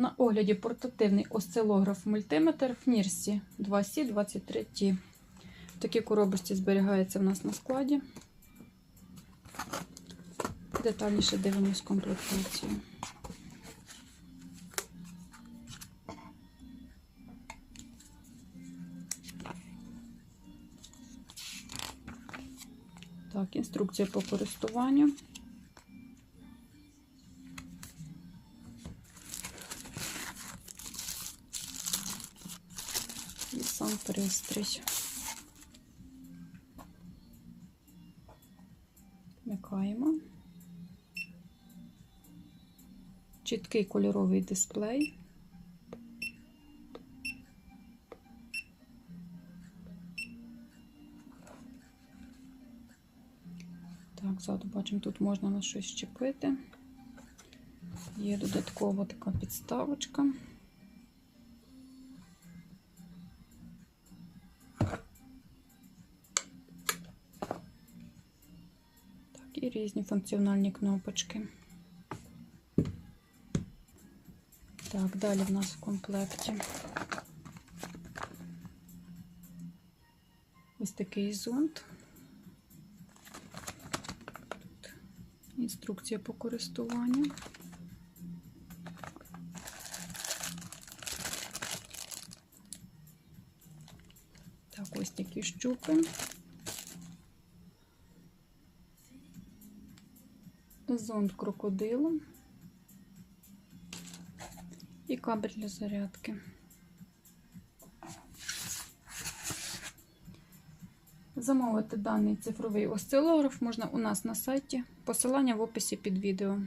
На огляді портативний осцилограф мультиметр в Нірсі 2C23T. В такій коробочці зберігається в нас на складі. Детальніше дивимось комплектацію. Так, інструкція по користуванню. Сам пристрій. Вмикаємо. Чіткий кольоровий дисплей. Так, ззаду бачимо, тут можна на щось щепити. Є додаткова така підставочка. І різні функціональні кнопочки. Так, далі в нас в комплекті ось такий зонт. Тут інструкція по користуванню. Так, ось такі щупи. Зонд крокодила і кабель для зарядки. Замовити даний цифровий осцилограф можна у нас на сайті. Посилання в описі під відео.